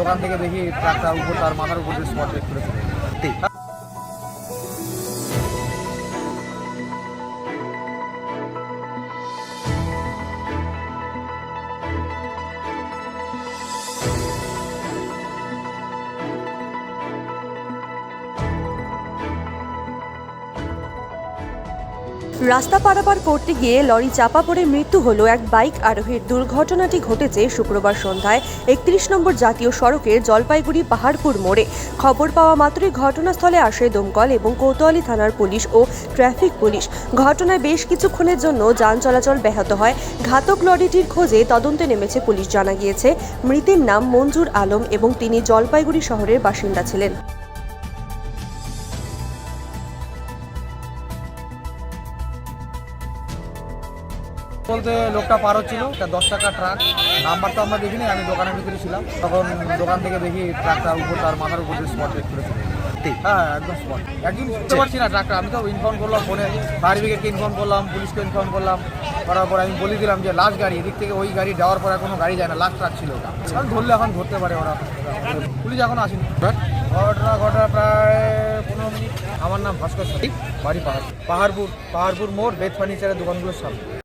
দোকান থেকে দেখি ট্রাকটা উপর তার মাথার উপর স্পট ব্রেক রাস্তা পারাপার করতে গিয়ে লরি চাপা পড়ে মৃত্যু হলো এক বাইক আরোহীর। দুর্ঘটনাটি ঘটেছে শুক্রবার সন্ধ্যায় একত্রিশ নম্বর জাতীয় সড়কের জলপাইগুড়ি পাহাড়পুর মোড়ে। খবর পাওয়া মাত্রই ঘটনাস্থলে আসে দমকল এবং কোতোয়ালি থানার পুলিশ ও ট্রাফিক পুলিশ। ঘটনায় বেশ কিছুক্ষণের জন্য যান চলাচল ব্যাহত হয়। ঘাতক লরিটির খোঁজে তদন্তে নেমেছে পুলিশ। জানা গিয়েছে, মৃতের নাম মঞ্জুর আলম এবং তিনি জলপাইগুড়ি শহরের বাসিন্দা ছিলেন। বলতে লোকটা পার হচ্ছিল একটা দশ টাকা ট্রাক নাম্বার তো আমরা দেখিনি আমি দোকানের ভিতরে ছিলাম। তখন দোকান থেকে দেখি ট্রাকটা উপর তার মাথার উপর দিয়ে স্পট ব্রেক করেছে হ্যাঁ একদম স্পট একদিন বুঝতে পারছি না ট্রাকটা আমি তো ইনফর্ম করলাম ফোনে ফায়ার ব্রিগেডকে ইনফর্ম করলাম পুলিশকে ইনফর্ম করলাম। করার পর আমি বলে দিলাম যে লাস্ট গাড়ি এদিক থেকে ওই গাড়ি যাওয়ার পর কোনো গাড়ি যায় না লাস্ট ট্রাক ছিল ওটা। ধরলে এখন ধরতে পারে ওরা। পুলিশ এখন আসেনি। ঘটনা ঘটনা প্রায় পনেরো মিনিট। আমার নাম ভাস্কর বাড়ি পাহাড় পাহাড়পুর। পাহাড়পুর মোড় বেদ ফার্নিচারের দোকানগুলোর সামনে।